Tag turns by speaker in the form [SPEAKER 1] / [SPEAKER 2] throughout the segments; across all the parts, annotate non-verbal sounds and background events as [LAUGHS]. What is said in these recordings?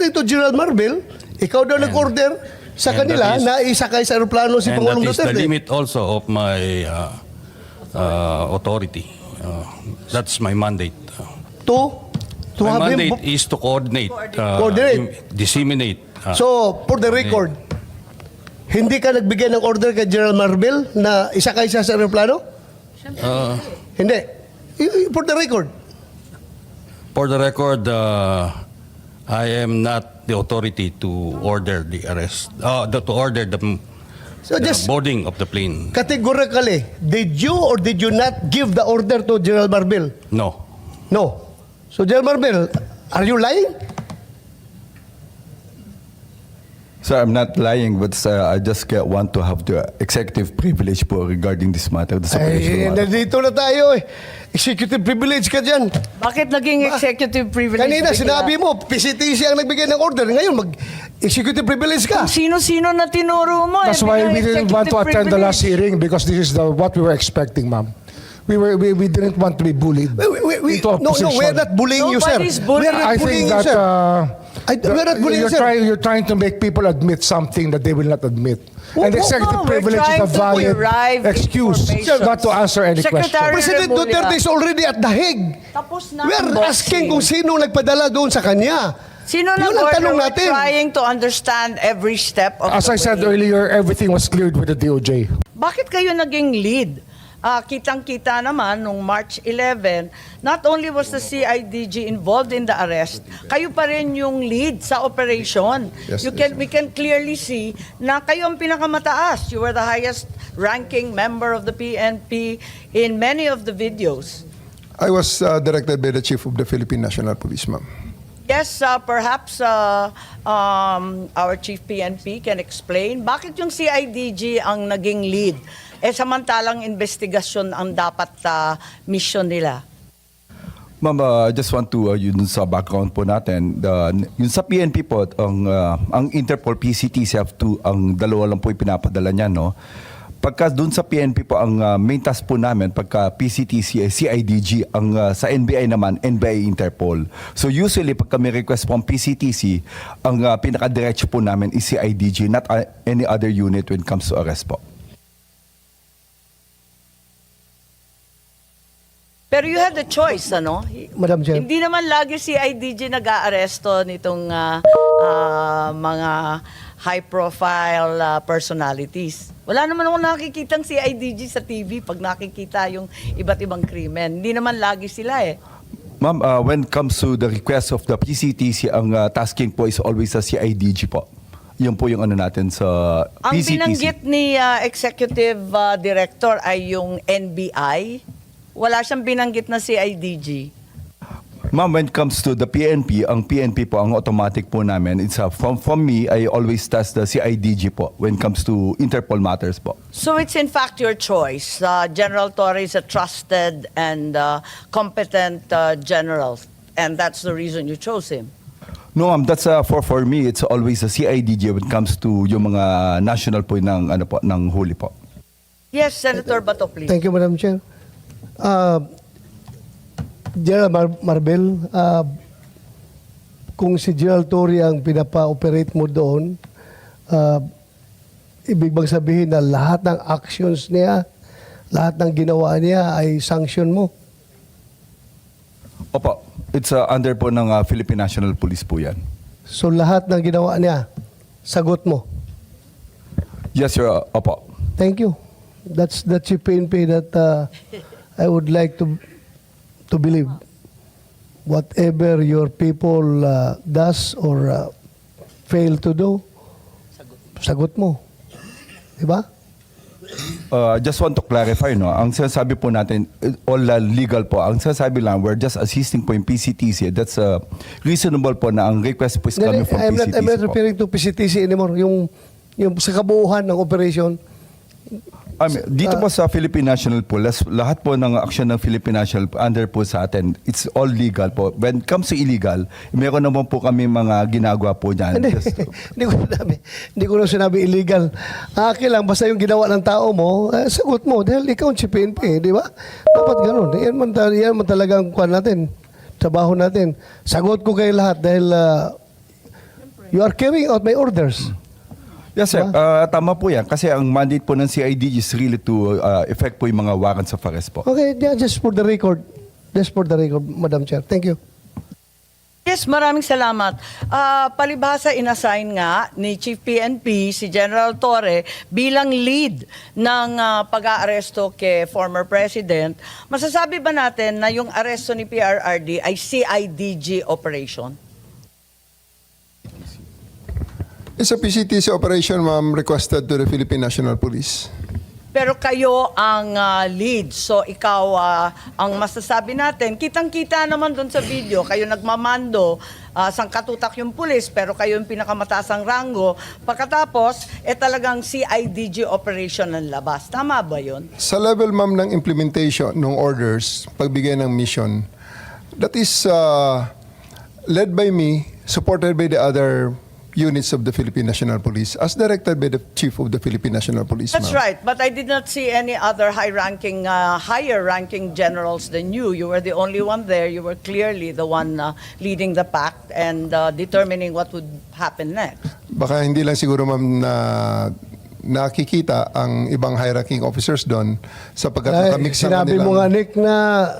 [SPEAKER 1] according to General Marvel, ikaw daw nag-order sa
[SPEAKER 2] and
[SPEAKER 1] kanila
[SPEAKER 2] is-
[SPEAKER 1] na isakay sa aeroplano si
[SPEAKER 2] and that
[SPEAKER 1] Pangulong
[SPEAKER 2] is the
[SPEAKER 1] Duterte.
[SPEAKER 2] limit also of my uh, uh, authority. Uh, that's my mandate.
[SPEAKER 1] To, to
[SPEAKER 2] my
[SPEAKER 1] have him...
[SPEAKER 2] mandate is to coordinate, uh,
[SPEAKER 1] Coordinate.
[SPEAKER 2] disseminate. uh,
[SPEAKER 1] So, for the record, hindi ka nagbigay ng order kay General Marvel na isakay siya sa aeroplano?
[SPEAKER 2] uh,
[SPEAKER 1] Hindi. For the record.
[SPEAKER 2] For the record, uh, I am not the authority to order the arrest, uh, to order the,
[SPEAKER 1] So
[SPEAKER 2] the
[SPEAKER 1] just
[SPEAKER 2] boarding of the plane.
[SPEAKER 1] categorically, did you or did you not give the order to General Marvel?
[SPEAKER 2] No.
[SPEAKER 1] No. So General Marvel, are you lying?
[SPEAKER 3] Sir, I'm not lying, but sir, I just get, want to have the executive privilege po regarding this matter, this
[SPEAKER 1] Ay,
[SPEAKER 3] matter.
[SPEAKER 1] nandito na tayo eh. Executive privilege ka dyan.
[SPEAKER 4] Bakit naging executive privilege?
[SPEAKER 1] Kanina
[SPEAKER 4] bigla?
[SPEAKER 1] sinabi mo, PCTC ang nagbigay ng order. Ngayon, mag-executive privilege ka.
[SPEAKER 4] Kung sino-sino na tinuro mo.
[SPEAKER 5] That's
[SPEAKER 4] eh,
[SPEAKER 5] why
[SPEAKER 4] bigla
[SPEAKER 5] we didn't want to
[SPEAKER 4] executive
[SPEAKER 5] attend the last
[SPEAKER 4] privilege.
[SPEAKER 5] hearing because this is the what we were expecting, ma'am. We were we, we didn't want to be bullied
[SPEAKER 1] We, we, we,
[SPEAKER 5] into a
[SPEAKER 1] no, no,
[SPEAKER 5] position.
[SPEAKER 1] we're not bullying you, sir.
[SPEAKER 4] Nobody's bullying.
[SPEAKER 1] We're not
[SPEAKER 5] I
[SPEAKER 1] bullying
[SPEAKER 5] think
[SPEAKER 1] you,
[SPEAKER 5] that
[SPEAKER 1] sir.
[SPEAKER 5] uh,
[SPEAKER 1] I- we're not bullying,
[SPEAKER 5] you're
[SPEAKER 1] sir.
[SPEAKER 5] trying you're trying to make people admit something that they will not admit.
[SPEAKER 1] Oh,
[SPEAKER 5] and
[SPEAKER 1] no,
[SPEAKER 5] executive
[SPEAKER 4] no, we're
[SPEAKER 5] privilege is
[SPEAKER 4] trying
[SPEAKER 5] a
[SPEAKER 4] to
[SPEAKER 5] valid excuse
[SPEAKER 4] information.
[SPEAKER 5] not to answer any
[SPEAKER 4] Secretary-
[SPEAKER 5] question.
[SPEAKER 1] President. Duterte is already at the Hague.
[SPEAKER 4] Tapos na
[SPEAKER 1] We're asking kung sino nagpadala doon sa kanya.
[SPEAKER 4] Sino
[SPEAKER 1] Yun ang tanong natin.
[SPEAKER 4] trying to understand every step of
[SPEAKER 5] As
[SPEAKER 4] the
[SPEAKER 5] I said
[SPEAKER 4] way.
[SPEAKER 5] earlier, everything was cleared with the DOJ.
[SPEAKER 4] Bakit kayo naging lead? Ah, kitang-kita naman nung March 11, not only was the CIDG involved in the arrest, kayo pa rin yung lead sa operation.
[SPEAKER 3] Yes,
[SPEAKER 4] you
[SPEAKER 3] yes,
[SPEAKER 4] can we can clearly see na kayo ang pinakamataas. You were the highest ranking member of the PNP in many of the videos.
[SPEAKER 6] I was uh, directed by the Chief of the Philippine National Police, ma'am.
[SPEAKER 4] Yes, uh, perhaps uh, um, our Chief PNP can explain bakit yung CIDG ang naging lead eh samantalang investigasyon ang dapat uh, mission nila.
[SPEAKER 3] Ma'am, uh, I just want to, uh, yun sa background po natin, the, yun sa PNP po, ang, uh, ang Interpol have to, ang dalawa lang po ipinapadala niya, no? Pagka dun sa PNP po, ang uh, main task po namin, pagka PCTC, eh, CIDG, ang uh, sa NBI naman, NBI Interpol. So usually, pagka may request po ang PCTC, ang uh, pinaka-diretso po namin is CIDG, not uh, any other unit when it comes to arrest po.
[SPEAKER 4] Pero you had the choice, ano?
[SPEAKER 1] Madam Chair.
[SPEAKER 4] Hindi naman lagi si IDG nag-aaresto nitong ah, ah, mga high-profile ah, personalities. Wala naman ako nakikitang si IDG sa TV pag nakikita yung iba't ibang krimen. Hindi naman lagi sila eh.
[SPEAKER 3] Ma'am, uh, when it comes to the request of the PCTC, ang uh, tasking po is always sa CIDG po. Yun po yung ano natin sa
[SPEAKER 4] Ang
[SPEAKER 3] PCTC.
[SPEAKER 4] binanggit ni ah, Executive ah, Director ay yung NBI. Wala siyang binanggit na si IDG.
[SPEAKER 3] Ma'am, when it comes to the PNP, ang PNP po, ang automatic po namin, it's uh, from, from me, I always task the CIDG po when it comes to Interpol matters po.
[SPEAKER 4] So it's in fact your choice. Uh, general Torre is a trusted and uh, competent uh, general, and that's the reason you chose him.
[SPEAKER 3] No, ma'am, that's uh, for, for me, it's always the CIDG when it comes to yung mga national po ng, ano po, ng huli po.
[SPEAKER 4] Yes, Senator Bato, please.
[SPEAKER 1] Thank you, Madam Chair. Uh, General Mar- Marbel, uh, kung si General Torre ang pinapa-operate mo doon, uh, ibig bang sabihin na lahat ng actions niya, lahat ng ginawa niya ay sanction mo?
[SPEAKER 3] Opo, it's uh, under po ng uh, Philippine National Police po yan.
[SPEAKER 1] So lahat ng ginawa niya, sagot mo.
[SPEAKER 3] Yes, sir. Uh, opo.
[SPEAKER 1] Thank you. That's that's the PNP that uh, I would like to to believe. Whatever your people uh, does or uh, fail to do, sagot mo. Diba?
[SPEAKER 3] Uh, just want to clarify, no? Ang sinasabi po natin, eh, all uh, legal po. Ang sinasabi lang, we're just assisting po yung PCTC. That's uh, reasonable po na ang request po is coming from
[SPEAKER 1] I'm not,
[SPEAKER 3] PCTC
[SPEAKER 1] I'm not
[SPEAKER 3] po.
[SPEAKER 1] referring to PCTC anymore. Yung, yung sa kabuuhan ng operation,
[SPEAKER 3] I mean, dito
[SPEAKER 1] Ah.
[SPEAKER 3] po sa Philippine National Police, lahat po ng action ng Philippine National under po sa atin, it's all legal po. When it comes to illegal, meron naman po kami mga ginagawa po dyan.
[SPEAKER 1] Hindi, [LAUGHS] hindi ko sinabi, hindi ko na sinabi illegal. Akin lang, basta yung ginawa ng tao mo, eh, sagot mo. Dahil ikaw si PNP, di ba? Dapat ganun. Yan man, yan man talaga ang kwan natin, trabaho natin. Sagot ko kayo lahat dahil ah, You are carrying out my orders.
[SPEAKER 3] Yes, sir. Ah, tama po yan. Kasi ang mandate po ng CIDG is really to uh, effect po yung mga warrants of arrest po.
[SPEAKER 1] Okay, yeah, just for the record. Just for the record, Madam Chair. Thank you.
[SPEAKER 4] Yes, maraming salamat. Ah, palibhasa inassign nga ni Chief PNP si General Torre bilang lead ng ah, pag-aaresto kay former President. Masasabi ba natin na yung aresto ni PRRD ay CIDG operation?
[SPEAKER 6] It's a PCTC operation, ma'am, requested to the Philippine National Police.
[SPEAKER 4] Pero kayo ang ah, lead. So ikaw ah, ang masasabi natin. Kitang-kita naman doon sa video, kayo nagmamando, uh, sangkatutak yung pulis, pero kayo yung pinakamataasang rango. Pagkatapos, eh talagang CIDG operation ng labas. Tama ba yun?
[SPEAKER 6] Sa level, ma'am, ng implementation ng orders, pagbigay ng mission, that is uh, led by me, supported by the other units of the Philippine National Police, as directed by the Chief of the Philippine National Police,
[SPEAKER 4] That's
[SPEAKER 6] ma'am.
[SPEAKER 4] right, but I did not see any other high-ranking, uh, higher-ranking generals than you. You were the only one there. You were clearly the one uh, leading the pack and uh, determining what would happen next.
[SPEAKER 6] Baka hindi lang siguro, ma'am, na nakikita ang ibang high-ranking officers doon sapagkat
[SPEAKER 1] Dahil
[SPEAKER 6] nakamix ang
[SPEAKER 1] sinabi mo nga, Nick, na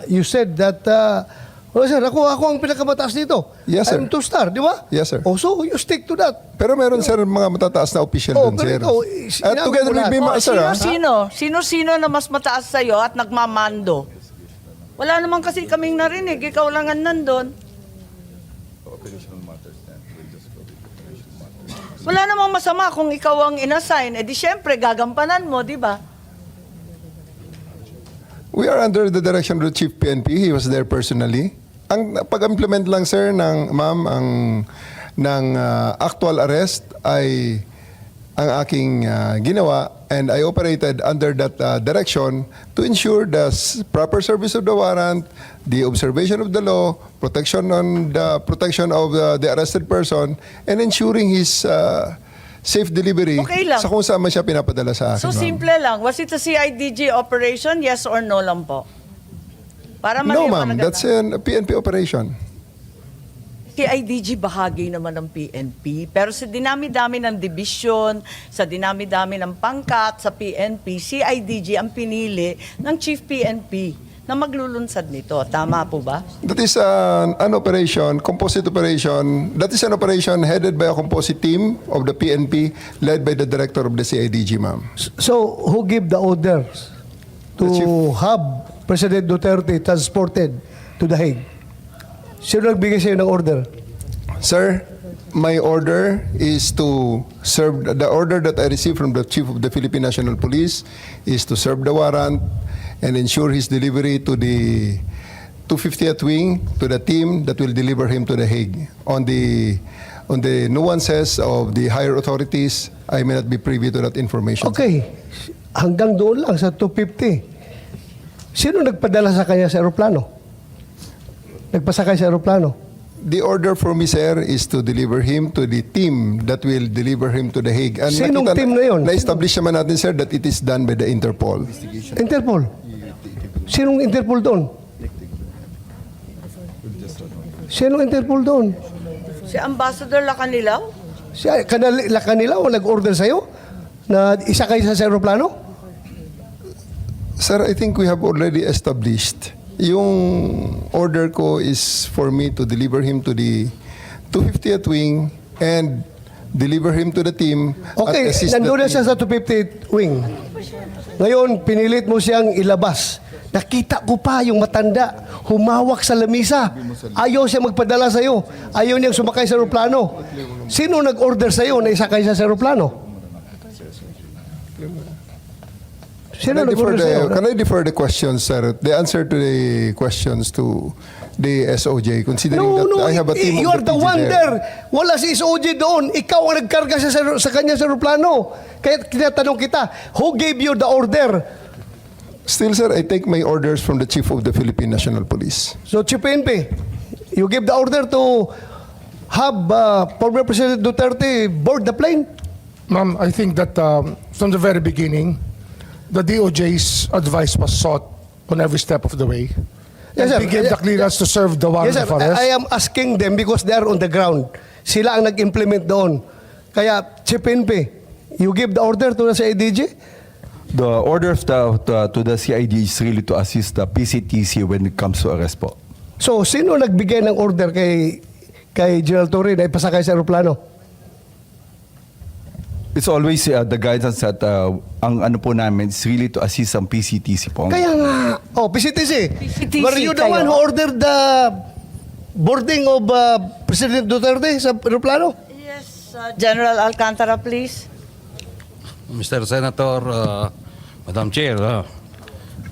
[SPEAKER 1] you said that, uh, oh, sir, ako, ako ang pinakamataas dito.
[SPEAKER 6] Yes, sir.
[SPEAKER 1] I'm two-star, di ba?
[SPEAKER 6] Yes, sir.
[SPEAKER 1] Oh, so you stick to that.
[SPEAKER 6] Pero meron, sir, mga matataas na official
[SPEAKER 1] Oh, pero
[SPEAKER 6] sir.
[SPEAKER 1] ikaw,
[SPEAKER 6] At
[SPEAKER 1] sinabi
[SPEAKER 6] together with me,
[SPEAKER 4] Oh,
[SPEAKER 6] sir, ah.
[SPEAKER 4] sino-sino? Sino-sino na mas mataas sa'yo at nagmamando? Wala naman kasi kaming narinig. Ikaw lang ang nandun. Wala namang masama kung ikaw ang inassign. Eh di syempre, gagampanan mo, di ba?
[SPEAKER 6] We are under the direction of the Chief PNP. He was there personally. Ang pag-implement lang sir ng ma'am ang ng uh, actual arrest ay ang aking uh, ginawa and I operated under that uh, direction to ensure the proper service of the warrant, the observation of the law, protection on the protection of uh, the arrested person and ensuring his uh, safe delivery
[SPEAKER 4] Okay lang.
[SPEAKER 6] sa kung saan man siya pinapadala sa akin.
[SPEAKER 4] So
[SPEAKER 6] ma'am.
[SPEAKER 4] simple lang. Was it a CIDG operation? Yes or no lang po? Para
[SPEAKER 6] No, ma'am. That's a PNP operation.
[SPEAKER 4] CIDG bahagi naman ng PNP. Pero sa dinami-dami ng division, sa dinami-dami ng pangkat sa PNP, CIDG ang pinili ng Chief PNP na maglulunsad nito. Tama po ba?
[SPEAKER 6] That is an, an operation, composite operation. That is an operation headed by a composite team of the PNP led by the director of the CIDG, ma'am.
[SPEAKER 1] So, who give the orders to
[SPEAKER 6] The chief.
[SPEAKER 1] have President Duterte transported to The Hague? Sino nagbigay sa'yo ng order?
[SPEAKER 6] Sir, my order is to serve, the order that I received from the Chief of the Philippine National Police is to serve the warrant and ensure his delivery to the 250th wing, to the team that will deliver him to The Hague. On the, on the nuances of the higher authorities, I may not be privy to that information.
[SPEAKER 1] Okay, hanggang doon lang sa 250. Sino nagpadala sa kanya sa aeroplano? Nagpasakay sa aeroplano?
[SPEAKER 6] The order for me, sir, is to deliver him to the team that will deliver him to The Hague. And
[SPEAKER 1] Sinong
[SPEAKER 6] nakita-
[SPEAKER 1] team na yun?
[SPEAKER 6] Na-establish naman natin, sir, that it is done by the Interpol.
[SPEAKER 1] Interpol. Sinong Interpol doon? Sinong Interpol doon?
[SPEAKER 4] Si Ambassador Lacanilaw?
[SPEAKER 1] Si kanila, kanila o nag-order sa'yo na isakay sa aeroplano?
[SPEAKER 6] Sir, I think we have already established. Yung order ko is for me to deliver him to the 250th wing and deliver him to the team.
[SPEAKER 1] Okay,
[SPEAKER 6] at assist the
[SPEAKER 1] nandun na siya sa 250 wing. Ngayon, pinilit mo siyang ilabas. Nakita ko pa yung matanda, humawak sa lamisa. Ayaw siya magpadala sa'yo. Ayaw niyang sumakay sa aeroplano. Sino nag-order sa'yo na isakay siya sa aeroplano?
[SPEAKER 6] Can
[SPEAKER 1] Sino
[SPEAKER 6] I, defer the, can I defer the questions, sir? The answer to the questions to the SOJ, considering
[SPEAKER 1] No,
[SPEAKER 6] that
[SPEAKER 1] no,
[SPEAKER 6] I have a team
[SPEAKER 1] you
[SPEAKER 6] of
[SPEAKER 1] are the
[SPEAKER 6] PG
[SPEAKER 1] one
[SPEAKER 6] there.
[SPEAKER 1] there. Wala si SOG doon. Ikaw ang nagkarga sa, sa kanya sa aeroplano. Kaya tinatanong kita, who gave you the order?
[SPEAKER 6] Still, sir, I take my orders from the Chief of the Philippine National Police.
[SPEAKER 1] So, Chief PNP, you give the order to have uh, former President Duterte board the plane?
[SPEAKER 5] Ma'am, I think that um, from the very beginning, the DOJ's advice was sought on every step of the way.
[SPEAKER 1] Yes,
[SPEAKER 5] and
[SPEAKER 1] sir.
[SPEAKER 5] we gave the clearance to serve the warrant
[SPEAKER 1] Yes, sir.
[SPEAKER 5] of arrest.
[SPEAKER 1] I, I am asking them because they are on the ground. Sila ang nag-implement doon. Kaya, Chief PNP, you give the order to the CIDG?
[SPEAKER 3] The order of the, the, to the CID is really to assist the PCTC when it comes to arrest po.
[SPEAKER 1] So, sino nagbigay ng order kay kay General Torre na ipasakay sa aeroplano?
[SPEAKER 3] It's always uh, the guidance that uh, ang ano po namin is really to assist ang PCTC po.
[SPEAKER 1] Kaya nga, oh, PCTC.
[SPEAKER 4] PCTC
[SPEAKER 1] Were you the
[SPEAKER 4] kayo?
[SPEAKER 1] one who ordered the boarding of uh, President Duterte sa aeroplano?
[SPEAKER 4] Yes, uh, General Alcantara, please.
[SPEAKER 2] Mr. Senator, uh, Madam Chair, uh,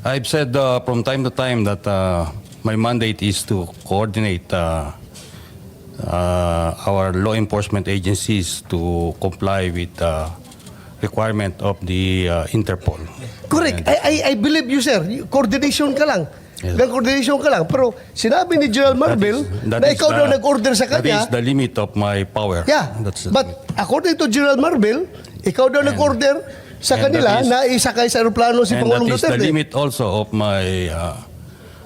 [SPEAKER 2] I've said uh, from time to time that uh, my mandate is to coordinate uh, uh, our law enforcement agencies to comply with the requirement of the uh, Interpol.
[SPEAKER 1] Correct. I, I, I believe you, sir. Coordination ka lang.
[SPEAKER 2] Yes.
[SPEAKER 1] Ng coordination ka lang. Pero sinabi ni General Marvel
[SPEAKER 2] That
[SPEAKER 1] na ikaw
[SPEAKER 2] the-
[SPEAKER 1] daw nag-order sa
[SPEAKER 2] That
[SPEAKER 1] kanya.
[SPEAKER 2] is the limit of my power.
[SPEAKER 1] Yeah.
[SPEAKER 2] That's the
[SPEAKER 1] But
[SPEAKER 2] limit.
[SPEAKER 1] according to General Marvel, ikaw daw nag-order sa kanila
[SPEAKER 2] that is-
[SPEAKER 1] na isakay sa aeroplano si
[SPEAKER 2] And that
[SPEAKER 1] Pangulong
[SPEAKER 2] is the
[SPEAKER 1] Duterte.
[SPEAKER 2] limit also of my uh,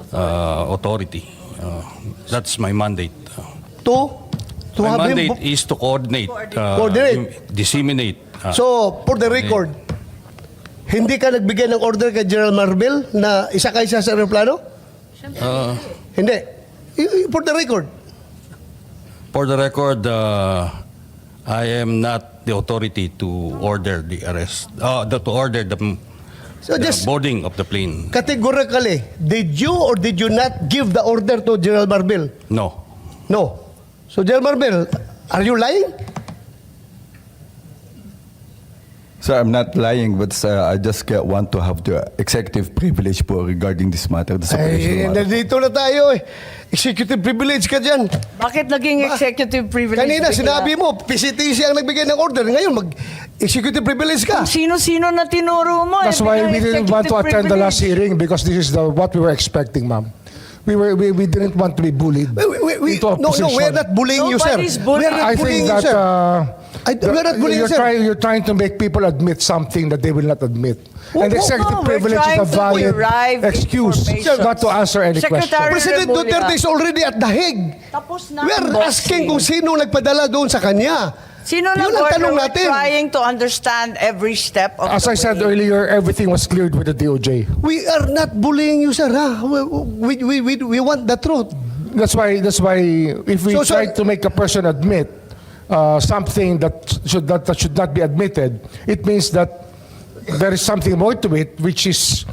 [SPEAKER 2] uh, authority. Uh, that's my mandate.
[SPEAKER 1] To, to
[SPEAKER 2] my
[SPEAKER 1] have him...
[SPEAKER 2] mandate
[SPEAKER 1] bu-
[SPEAKER 2] is to coordinate, uh,
[SPEAKER 1] Coordinate.
[SPEAKER 2] disseminate. uh,
[SPEAKER 1] So, for the record, hindi ka nagbigay ng order kay General Marvel na isakay siya sa aeroplano?
[SPEAKER 2] uh,
[SPEAKER 1] Hindi. Y- For the record.
[SPEAKER 2] for the record, uh, I am not the authority to order the arrest, uh, the, to order the,
[SPEAKER 1] So
[SPEAKER 2] the
[SPEAKER 1] just
[SPEAKER 2] boarding of the plane.
[SPEAKER 1] categorically, did you or did you not give the order to General Marvel?
[SPEAKER 2] No.
[SPEAKER 1] No. So, General Marvel, are you lying?
[SPEAKER 3] So I'm not lying, but uh, I just uh, want to have the executive privilege po regarding this matter. This
[SPEAKER 1] Ay,
[SPEAKER 3] matter.
[SPEAKER 1] nandito na tayo eh. Executive privilege ka dyan.
[SPEAKER 4] Bakit naging executive privilege?
[SPEAKER 1] Kanina
[SPEAKER 4] bigla?
[SPEAKER 1] sinabi mo, PCTC ang nagbigay ng order. Ngayon, mag-executive privilege ka.
[SPEAKER 4] Kung Sino-sino na tinuro mo? eh,
[SPEAKER 5] That's why we didn't want to attend the last
[SPEAKER 4] privilege.
[SPEAKER 5] hearing because this is the what we were expecting, ma'am. We were we, we didn't want to be bullied
[SPEAKER 1] We, we, we,
[SPEAKER 5] into a
[SPEAKER 1] no, no,
[SPEAKER 5] position.
[SPEAKER 1] we're not bullying you, sir.
[SPEAKER 4] Nobody's bullying.
[SPEAKER 1] We're not
[SPEAKER 5] I
[SPEAKER 1] bullying
[SPEAKER 5] think
[SPEAKER 1] you,
[SPEAKER 5] that
[SPEAKER 1] sir.
[SPEAKER 5] uh,
[SPEAKER 1] I- we're not bullying,
[SPEAKER 5] you're
[SPEAKER 1] sir.
[SPEAKER 5] trying you're trying to make people admit something that they will not admit.
[SPEAKER 1] Oh,
[SPEAKER 5] and
[SPEAKER 1] oh,
[SPEAKER 5] executive
[SPEAKER 4] no,
[SPEAKER 5] privilege is a valid excuse not to answer any
[SPEAKER 4] Secretary-
[SPEAKER 5] question.
[SPEAKER 1] President. Duterte is already at the Hague.
[SPEAKER 4] Tapos na
[SPEAKER 1] We're asking kung sino nagpadala doon sa kanya.
[SPEAKER 4] Sino
[SPEAKER 1] Yun ang tanong
[SPEAKER 4] We're
[SPEAKER 1] natin.
[SPEAKER 4] trying to understand every step of
[SPEAKER 5] As
[SPEAKER 4] the
[SPEAKER 5] I said
[SPEAKER 4] way.
[SPEAKER 5] earlier, everything was cleared with the DOJ.
[SPEAKER 1] We are not bullying you, sir. Ha? We, we, we, we want the truth.
[SPEAKER 5] That's why that's why if we
[SPEAKER 1] So, so-
[SPEAKER 5] try to make a person admit uh, something that should that, that should not be admitted, it means that there is something more to it, which is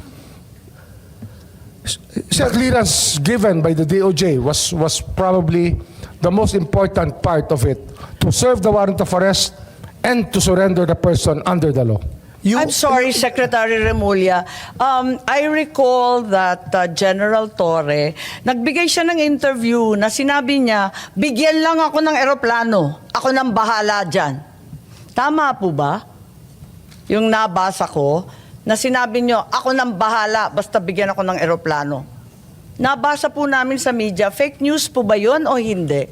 [SPEAKER 5] the clearance given by the DOJ was was probably the most important part of it to serve the warrant of arrest and to surrender the person under the law.
[SPEAKER 1] You,
[SPEAKER 4] I'm sorry, Secretary Remulla. Um, I recall that uh, General Torre, nagbigay siya ng interview na sinabi niya, bigyan lang ako ng eroplano. Ako nang bahala dyan. Tama po ba? Yung nabasa ko, na sinabi niyo, ako nang bahala, basta bigyan ako ng eroplano. Nabasa po namin sa media, fake news po ba yun o hindi?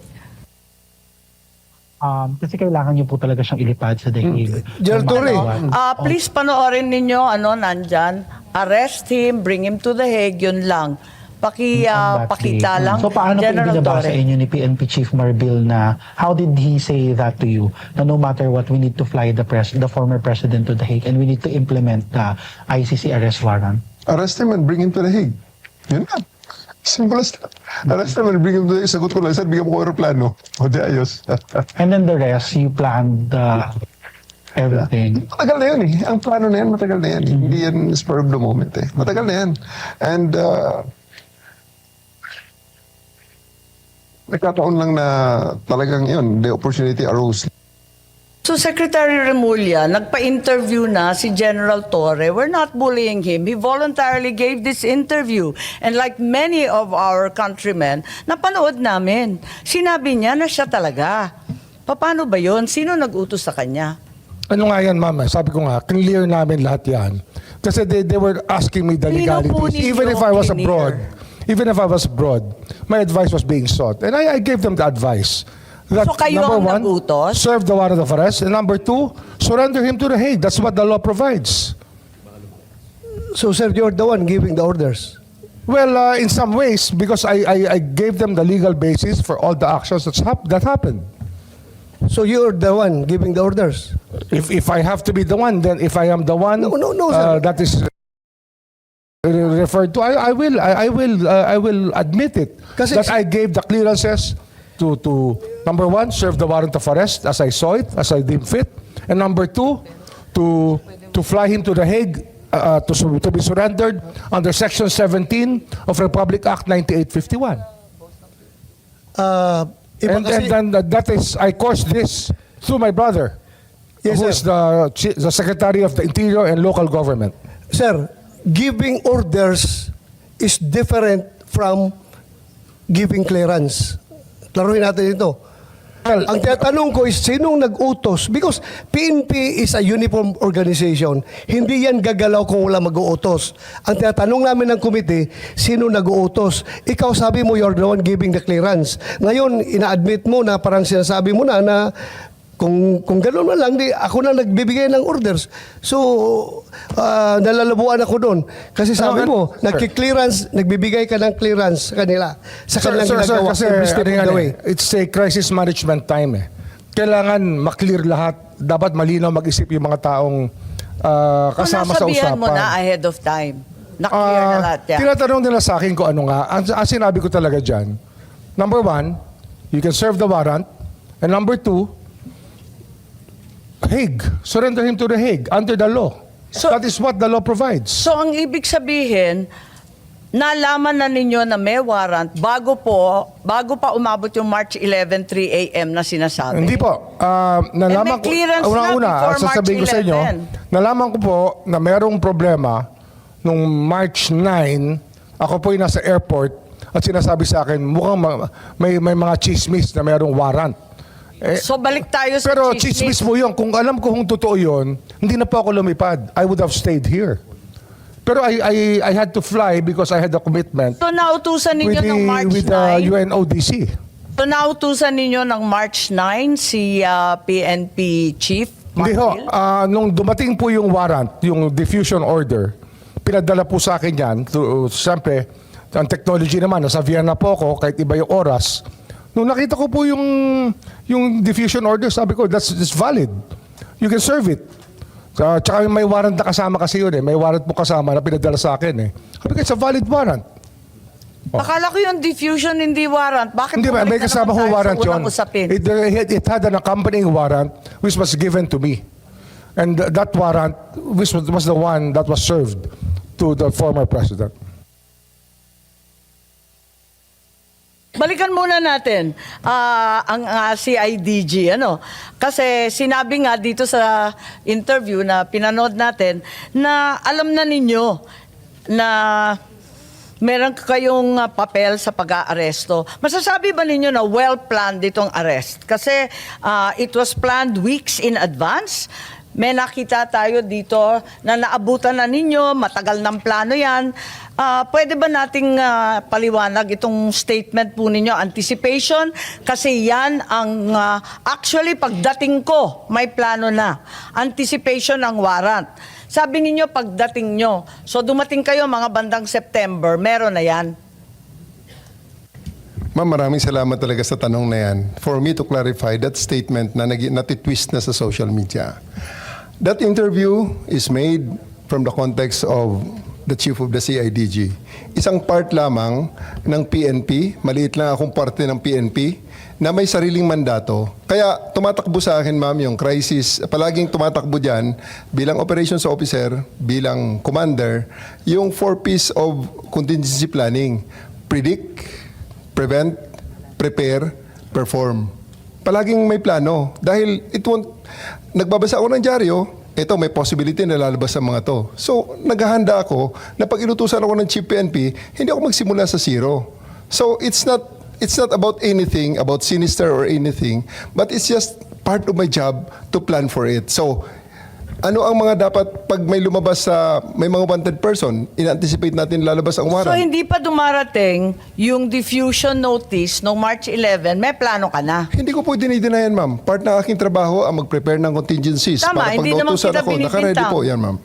[SPEAKER 7] Um, kasi kailangan niyo po talaga siyang ilipad sa dahig.
[SPEAKER 1] General Torre.
[SPEAKER 4] Ah, please panoorin ninyo, ano, nandyan. Arrest him, bring him to the Hague, yun lang. Paki, ah,
[SPEAKER 7] Ang
[SPEAKER 4] pakita lang.
[SPEAKER 7] So paano po
[SPEAKER 4] General
[SPEAKER 7] ibinaba sa
[SPEAKER 4] Torre.
[SPEAKER 7] inyo ni PNP Chief Marbil na how did he say that to you? Na no matter what, we need to fly the pres the former president to the Hague and we need to implement the ICC arrest warrant.
[SPEAKER 6] Arrest him and bring him to the Hague. Yun na. Simple as bring him to the Hague. Sagot ko lang, sir, bigyan mo ko aeroplano. O di ayos. [LAUGHS]
[SPEAKER 7] And then the rest, you planned uh, everything.
[SPEAKER 6] matagal na yun eh. Ang plano na yan, matagal na yan. Hindi yan spur of the moment eh. Matagal na yan. And uh, nagkataon lang na talagang yun, the opportunity arose.
[SPEAKER 4] So Secretary Remulla, nagpa-interview na si General Torre. We're not bullying him. He voluntarily gave this interview. And like many of our countrymen, napanood namin. Sinabi niya na siya talaga. Paano ba yon? Sino nag-utos sa kanya?
[SPEAKER 5] Ano nga yan, ma'am? Sabi ko nga, clear namin lahat yan. Kasi they, they were asking me the legalities. Even if I was abroad, even if I was abroad, my advice was being sought. And I, I gave them the advice. That,
[SPEAKER 4] So kayo
[SPEAKER 5] number
[SPEAKER 4] ang
[SPEAKER 5] one,
[SPEAKER 4] nagutos?
[SPEAKER 5] serve the warrant of arrest. And number two, surrender him to the Hague. That's what the law provides.
[SPEAKER 1] so, sir, you're the one giving the orders.
[SPEAKER 5] Well, uh, in some ways, because I, I, I gave them the legal basis for all the actions that's hap- that happened.
[SPEAKER 1] So you're the one giving the orders.
[SPEAKER 5] If if I have to be the one, then if I am the one,
[SPEAKER 1] No, no, no,
[SPEAKER 5] uh,
[SPEAKER 1] sir.
[SPEAKER 5] that is re- referred to. I, I will I, I will uh, I will admit it
[SPEAKER 1] Kasi-
[SPEAKER 5] that I gave the clearances to to number one serve the warrant of arrest as I saw it as I deemed fit, and number two to to fly him to the Hague. Uh, to, su- to be surrendered under Section 17 of Republic Act 9851.
[SPEAKER 1] Uh,
[SPEAKER 5] And, and then uh, that is, I caused this through my brother,
[SPEAKER 1] Yes,
[SPEAKER 5] who
[SPEAKER 1] sir.
[SPEAKER 5] is the, the Secretary of the Interior and Local Government.
[SPEAKER 1] Sir, giving orders is different from giving clearance. Klaruhin natin ito. Ang tinatanong ko is, sinong nag-utos? Because PNP is a uniform organization. Hindi yan gagalaw kung wala mag-uutos. Ang tinatanong namin ng committee, sino nag-uutos? Ikaw sabi mo, you're the one giving the clearance. Ngayon, ina-admit mo na parang sinasabi mo na na kung kung gano'n man lang, di, ako na nagbibigay ng orders. So, ah, nalalabuan ako doon. Kasi sabi mo,
[SPEAKER 5] Sir.
[SPEAKER 1] nagki-clearance, nagbibigay ka ng clearance sa kanila. Sa kanilang ginagawa.
[SPEAKER 5] kasi
[SPEAKER 1] every step
[SPEAKER 5] ano
[SPEAKER 1] way.
[SPEAKER 5] it's a crisis management time eh. Kailangan maklear lahat. Dapat malinaw mag-isip yung mga taong
[SPEAKER 4] Kung
[SPEAKER 5] kasama sa usapan.
[SPEAKER 4] mo na ahead of time. Na-clear na
[SPEAKER 5] Ah,
[SPEAKER 4] lahat yan.
[SPEAKER 5] Tinatanong nila sa akin kung ano nga. Ang, ang sinabi ko talaga dyan, number one, you can serve the warrant. And number two, Hague. Surrender him to the Hague under the law.
[SPEAKER 4] So-
[SPEAKER 5] that is what the law provides.
[SPEAKER 4] So ang ibig sabihin, nalaman na ninyo na may warrant bago po, bago pa umabot yung March 11, 3 a.m. na sinasabi.
[SPEAKER 5] Hindi po. Ah, nalaman
[SPEAKER 4] may clearance
[SPEAKER 5] ko,
[SPEAKER 4] na
[SPEAKER 5] una-una,
[SPEAKER 4] before March
[SPEAKER 5] sasabihin ko sa inyo,
[SPEAKER 4] 11.
[SPEAKER 5] nalaman ko po na merong problema nung March 9, ako po yung nasa airport at sinasabi sa akin, mukhang ma- may, may mga chismis na merong warrant. Eh,
[SPEAKER 4] So balik tayo sa
[SPEAKER 5] pero
[SPEAKER 4] chismis.
[SPEAKER 5] chismis mo yun. Kung alam ko kung totoo yun, hindi na po ako lumipad. I would have stayed here. Pero I, I, I had to fly because I had a commitment
[SPEAKER 4] So nautusan
[SPEAKER 5] with
[SPEAKER 4] ninyo
[SPEAKER 5] the,
[SPEAKER 4] ng March
[SPEAKER 5] with the
[SPEAKER 4] 9.
[SPEAKER 5] UNODC.
[SPEAKER 4] So nautusan ninyo ng March 9 si ah, PNP Chief
[SPEAKER 5] Hindi ho.
[SPEAKER 4] Martil?
[SPEAKER 5] Ah, nung dumating po yung warrant, yung diffusion order, pinadala po sa akin yan. To, Siyempre, ang technology naman, nasa Vienna po ako, kahit iba yung oras. Nung nakita ko po yung, yung diffusion order, sabi ko, that's, that's valid. You can serve it. Uh, tsaka may warrant na kasama kasi yun eh. May warrant po kasama na pinadala sa akin eh. Sabi ko, it's a valid warrant.
[SPEAKER 4] Akala ko yung diffusion hindi warrant. Bakit
[SPEAKER 5] Hindi ba, may kasama
[SPEAKER 4] sa
[SPEAKER 5] warrant yun. It, it, it had an accompanying warrant which was given to me. And th- that warrant which was the one that was served to the former president.
[SPEAKER 4] Balikan muna natin ah, ang ah, CIDG ano kasi sinabi nga dito sa interview na pinanood natin na alam na ninyo na meron kayong ah, papel sa pag-aaresto. Masasabi ba ninyo na well-planned itong arrest? Kasi ah, it was planned weeks in advance. May nakita tayo dito na naabutan na ninyo, matagal ng plano yan. Ah, pwede ba nating ah, paliwanag itong statement po ninyo, anticipation? Kasi yan ang, ah, actually pagdating ko, may plano na. Anticipation ang warrant. Sabi ninyo pagdating nyo. So dumating kayo mga bandang September, meron na yan.
[SPEAKER 6] Ma'am, maraming salamat talaga sa tanong na yan. For me to clarify that statement na nag- natitwist na sa social media. That interview is made from the context of the chief of the CIDG. Isang part lamang ng PNP, maliit lang akong parte ng PNP, na may sariling mandato. Kaya tumatakbo sa akin, ma'am, yung crisis, palaging tumatakbo dyan bilang operations officer, bilang commander, yung four piece of contingency planning. Predict, prevent, prepare, perform. Palaging may plano. Dahil it won't, nagbabasa ako ng dyaryo, ito may possibility na lalabas ang mga to. So, naghahanda ako na pag inutusan ako ng Chief PNP, hindi ako magsimula sa zero. So, it's not it's not about anything, about sinister or anything, but it's just part of my job to plan for it. So, ano ang mga dapat pag may lumabas sa may mga wanted person, in-anticipate natin lalabas ang warrant?
[SPEAKER 4] So hindi pa dumarating yung diffusion notice no March 11, may plano ka na.
[SPEAKER 6] Hindi ko po dinidinayan, ma'am. Part ng aking trabaho ang mag-prepare ng contingencies.
[SPEAKER 4] Tama,
[SPEAKER 6] para pag
[SPEAKER 4] hindi naman
[SPEAKER 6] nautusan
[SPEAKER 4] kita
[SPEAKER 6] ako, nakaredy po yan, ma'am.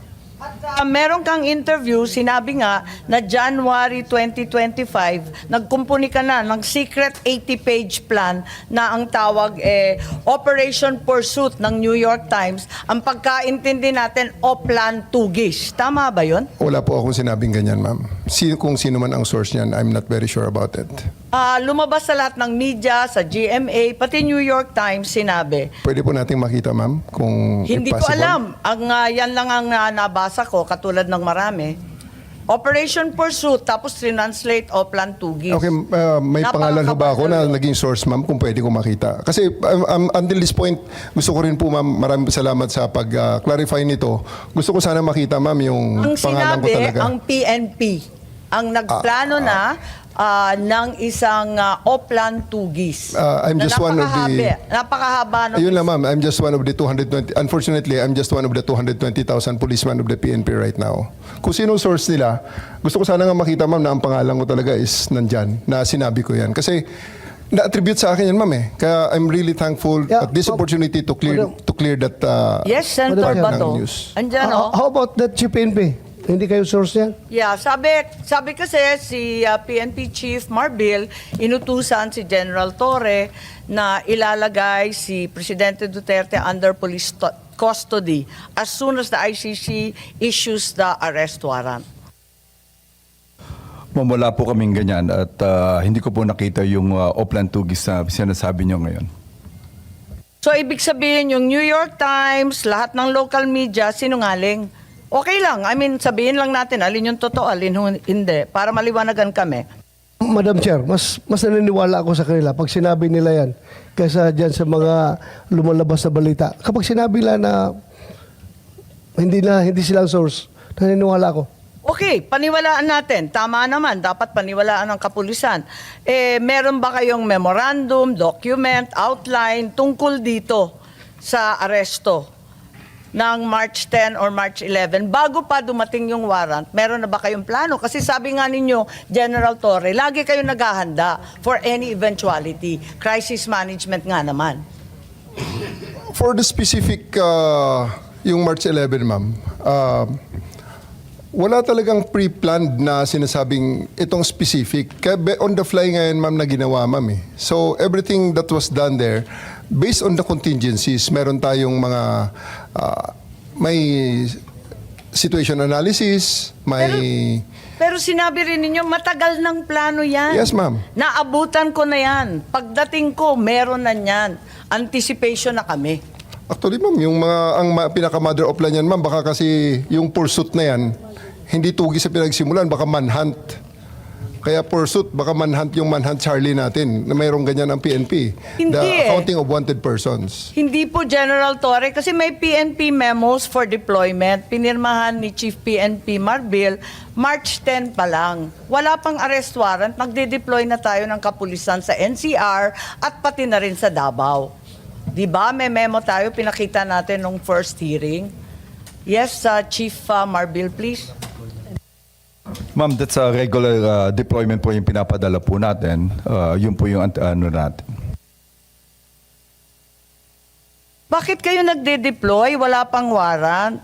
[SPEAKER 4] Uh, meron kang interview, sinabi nga na January 2025, nagkumpuni ka na ng secret 80-page plan na ang tawag eh, Operation Pursuit ng New York Times. Ang pagkaintindi natin, Oplan Tugis. Tama ba yon?
[SPEAKER 6] Wala po akong sinabing ganyan, ma'am. Sino, kung sino man ang source niyan, I'm not very sure about it.
[SPEAKER 4] Ah, lumabas sa lahat ng media, sa GMA, pati New York Times sinabi.
[SPEAKER 6] Pwede po nating makita, ma'am, kung if
[SPEAKER 4] Hindi ko
[SPEAKER 6] possible.
[SPEAKER 4] alam. Ang ah, yan lang ang ah, nabasa ko, katulad ng marami. Operation Pursuit, tapos translate Oplan Tugis.
[SPEAKER 6] Okay, uh, may pangalan ho ba ako na naging source, ma'am, kung pwede ko makita? Kasi um, um, until this point, gusto ko rin po, ma'am, maraming salamat sa pag-clarify nito. Gusto ko sana makita, ma'am, yung
[SPEAKER 4] Ang
[SPEAKER 6] pangalan ko
[SPEAKER 4] sinabi,
[SPEAKER 6] talaga.
[SPEAKER 4] ang PNP, ang nagplano na ah, ng isang ah, Oplan Tugis.
[SPEAKER 6] Ah, I'm
[SPEAKER 4] Na
[SPEAKER 6] just one of the-
[SPEAKER 4] Napakahaba ng
[SPEAKER 6] Ayun lang, ma'am. I'm just one of the 220... Unfortunately, I'm just one of the 220,000 policemen of the PNP right now. Kung sino source nila, gusto ko sana nga makita, ma'am, na ang pangalan ko talaga is nandyan, na sinabi ko yan. Kasi na-attribute sa akin yan, ma'am, eh. Kaya I'm really thankful
[SPEAKER 1] Yeah,
[SPEAKER 6] at this
[SPEAKER 1] ma'am.
[SPEAKER 6] opportunity to clear to clear that... uh,
[SPEAKER 4] Yes, Senator
[SPEAKER 6] part ng
[SPEAKER 4] Bato.
[SPEAKER 6] news.
[SPEAKER 4] Andyan,
[SPEAKER 1] Ah,
[SPEAKER 4] oh.
[SPEAKER 1] how about that Chief PNP? Hindi kayo source niyan?
[SPEAKER 4] Yeah, sabi, sabi kasi si uh, PNP Chief Marbil, inutusan si General Torre na ilalagay si Presidente Duterte under police to- custody as soon as the ICC issues the arrest warrant.
[SPEAKER 3] Ma'am, wala po kaming ganyan at ah, hindi ko po nakita yung uh, Oplan Tugis na sinasabi nyo ngayon.
[SPEAKER 4] So ibig sabihin yung New York Times, lahat ng local media, sinungaling. Okay lang, I mean sabihin lang natin alin yung totoo, alin yung hindi, para maliwanagan kami.
[SPEAKER 1] Madam Chair, mas mas naniniwala ako sa kanila pag sinabi nila yan kaysa dyan sa mga lumalabas na balita. Kapag sinabi nila na hindi na hindi silang source, naniniwala ako.
[SPEAKER 4] Okay, paniwalaan natin. Tama naman, dapat paniwalaan ng kapulisan. Eh, meron ba kayong memorandum, document, outline tungkol dito sa aresto ng March 10 or March 11? Bago pa dumating yung warrant, meron na ba kayong plano? Kasi sabi nga ninyo, General Torre, lagi kayong naghahanda for any eventuality. Crisis management nga naman.
[SPEAKER 6] For the specific, uh, yung March 11, ma'am, uh, wala talagang pre-planned na sinasabing itong specific. Kaya on the fly ngayon, ma'am, na ginawa, ma'am. Eh. So, everything that was done there, based on the contingencies, meron tayong mga, uh, may situation analysis, may...
[SPEAKER 4] Pero sinabi rin ninyo, matagal ng plano yan.
[SPEAKER 6] Yes, ma'am.
[SPEAKER 4] Naabutan ko na yan. Pagdating ko, meron na yan. Anticipation na kami.
[SPEAKER 6] Actually, ma'am, yung mga ang ma- pinaka-mother of plan yan, ma'am, baka kasi yung pursuit na yan, hindi tugi sa pinagsimulan, baka manhunt. Kaya pursuit, baka manhunt yung manhunt Charlie natin, na mayroong ganyan ang PNP.
[SPEAKER 4] Hindi
[SPEAKER 6] The
[SPEAKER 4] eh.
[SPEAKER 6] accounting of wanted persons.
[SPEAKER 4] Hindi po General Torre kasi may PNP memos for deployment. Pinirmahan ni Chief PNP Marbil March 10 pa lang. Wala pang arrest warrant, magde-deploy na tayo ng kapulisan sa NCR at pati na rin sa Davao. 'Di ba? May memo tayo pinakita natin nung first hearing. Yes, uh, Chief uh, Marbil, please.
[SPEAKER 3] Ma'am, that's a regular uh, deployment po yung pinapadala po natin. Uh, yun po yung ant- ano natin.
[SPEAKER 4] Bakit kayo nagde-deploy? Wala pang warrant?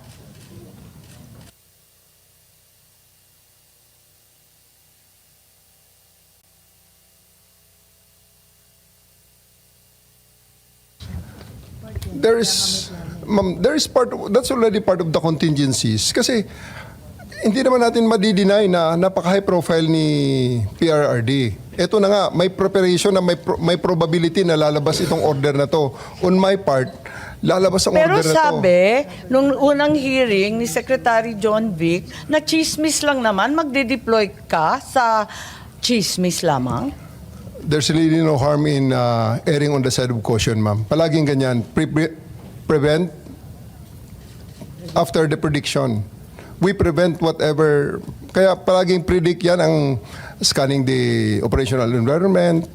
[SPEAKER 6] There is, ma'am, there is part, of- that's already part of the contingencies. Kasi, hindi naman natin madi-deny na napaka-high profile ni PRRD. Ito na nga, may preparation na may, pro- may probability na lalabas itong order na to. On my part, lalabas ang
[SPEAKER 4] Pero
[SPEAKER 6] order na to.
[SPEAKER 4] sabi, nung unang hearing ni Secretary John Vic, na chismis lang naman, magde-deploy ka sa chismis lamang?
[SPEAKER 6] There's really no harm in uh, erring on the side of caution, ma'am. Palaging ganyan. Pre- pre- prevent after the prediction. We prevent whatever... Kaya palaging predict yan ang scanning the operational environment,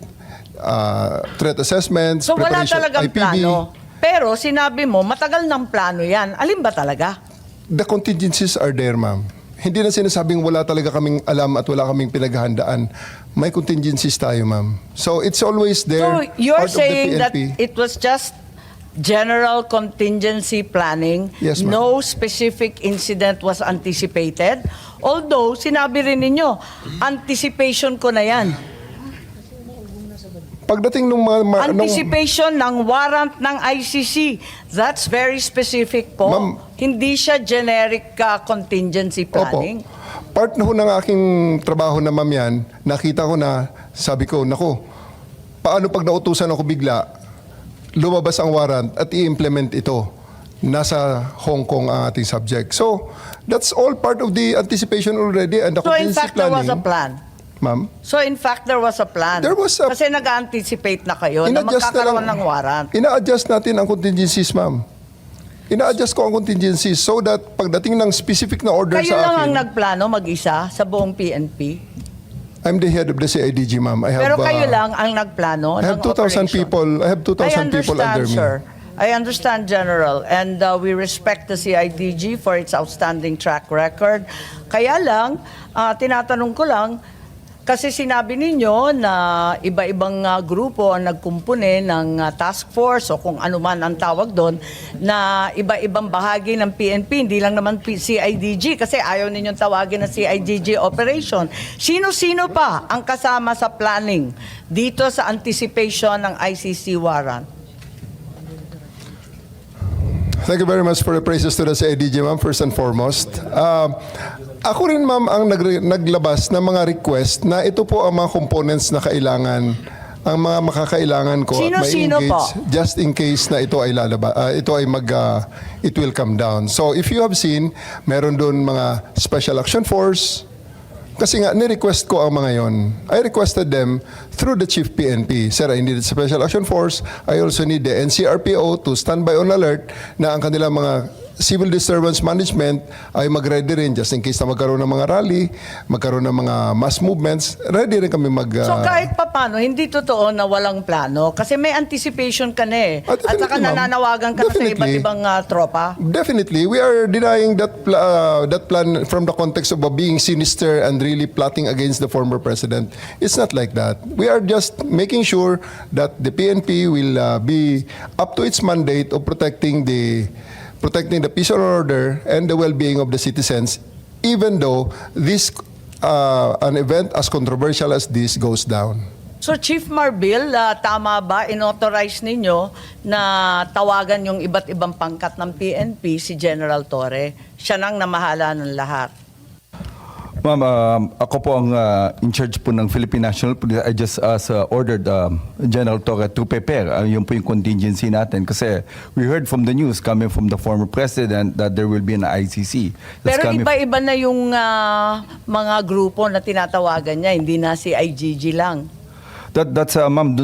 [SPEAKER 6] uh, threat assessments,
[SPEAKER 4] So wala talagang
[SPEAKER 6] IPB.
[SPEAKER 4] plano. Pero sinabi mo, matagal ng plano yan. Alin ba talaga?
[SPEAKER 6] The contingencies are there, ma'am. Hindi na sinasabing wala talaga kaming alam at wala kaming pinaghahandaan. May contingencies tayo, ma'am. So it's always there.
[SPEAKER 4] So you're
[SPEAKER 6] of the
[SPEAKER 4] saying that it was just general contingency planning.
[SPEAKER 6] Yes, ma'am.
[SPEAKER 4] no specific incident was anticipated. Although, sinabi rin ninyo, anticipation ko na yan.
[SPEAKER 6] Pagdating ng mga... ma- nung-
[SPEAKER 4] Anticipation ng warrant ng ICC. That's very specific po.
[SPEAKER 6] Ma'am.
[SPEAKER 4] Hindi siya generic uh, contingency planning.
[SPEAKER 6] Opo. Part na ho ng aking trabaho na ma'am yan, nakita ko na, sabi ko, nako, paano pag nautusan ako bigla, lumabas ang warrant at i-implement ito. Nasa Hong Kong ang ating subject. So, that's all part of the anticipation already and the
[SPEAKER 4] So in
[SPEAKER 6] contingency
[SPEAKER 4] fact, there was a plan.
[SPEAKER 6] Ma'am,
[SPEAKER 4] So in fact, there was a plan.
[SPEAKER 6] There was a-
[SPEAKER 4] Kasi nag-anticipate na kayo na
[SPEAKER 6] ina-adjust na
[SPEAKER 4] magkakaroon
[SPEAKER 6] lang-
[SPEAKER 4] ng warrant.
[SPEAKER 6] Ina-adjust natin ang contingencies, ma'am. Ina-adjust ko ang contingencies so that pagdating ng specific na order
[SPEAKER 4] Kayo
[SPEAKER 6] sa
[SPEAKER 4] lang
[SPEAKER 6] akin,
[SPEAKER 4] ang nagplano mag-isa sa buong PNP.
[SPEAKER 6] I'm the head of the CIDG, ma'am. I have,
[SPEAKER 4] Pero kayo
[SPEAKER 6] uh,
[SPEAKER 4] lang ang nagplano
[SPEAKER 6] I have
[SPEAKER 4] ng
[SPEAKER 6] 2,000
[SPEAKER 4] operation.
[SPEAKER 6] people. I have 2,000 people
[SPEAKER 4] I
[SPEAKER 6] under
[SPEAKER 4] understand,
[SPEAKER 6] me.
[SPEAKER 4] sir. I understand, General. And uh, we respect the CIDG for its outstanding track record. Kaya lang, ah, tinatanong ko lang, kasi sinabi ninyo na iba-ibang ah, grupo ang nagkumpune ng ah, task force o kung ano man ang tawag doon na iba-ibang bahagi ng PNP, hindi lang naman CIDG kasi ayaw ninyong tawagin na CIDG operation. Sino-sino pa ang kasama sa planning dito sa anticipation ng ICC warrant?
[SPEAKER 6] Thank you very much for the praises to the CIDG, ma'am, first and foremost. Um, ako rin, ma'am, ang nagre- naglabas ng mga request na ito po ang mga components na kailangan ang mga makakailangan ko at
[SPEAKER 4] Sino-sino
[SPEAKER 6] ma-engage
[SPEAKER 4] po?
[SPEAKER 6] just in case na ito ay lalaba ah, ito ay mag ah, it will come down. So if you have seen, meron doon mga special action force, kasi nga, ni-request ko ang mga yon. I requested them through the Chief PNP. Sir, I need Special Action Force. I also need the NCRPO to stand by on alert na ang kanilang mga civil disturbance management ay mag-ready rin just in case na magkaroon ng mga rally, magkaroon ng mga mass movements. Ready rin kami mag...
[SPEAKER 4] So
[SPEAKER 6] ah,
[SPEAKER 4] kahit papano, hindi totoo na walang plano kasi may anticipation ka na eh.
[SPEAKER 6] Ah,
[SPEAKER 4] At saka nananawagan ka na sa iba't ibang ah, tropa.
[SPEAKER 6] Definitely, we are denying that pl- uh, that plan from the context of uh, being sinister and really plotting against the former president. It's not like that. We are just making sure that the PNP will uh, be up to its mandate of protecting the protecting the peace and order and the well-being of the citizens, even though this uh, an event as controversial as this goes down.
[SPEAKER 4] So Chief Marbil, ah, tama ba inauthorize ninyo na tawagan yung iba't ibang pangkat ng PNP si General Torre? Siya nang namahala ng lahat.
[SPEAKER 3] Ma'am, um, ako po ang uh, in charge po ng Philippine National Police. I just as uh, ordered um, General Torre to prepare. Uh, yun po yung contingency natin. Kasi we heard from the news coming from the former president that there will be an ICC. That's
[SPEAKER 4] Pero iba-iba na yung ah, mga grupo na tinatawagan niya, hindi na si IGG lang.
[SPEAKER 3] That, that's, uh, ma'am,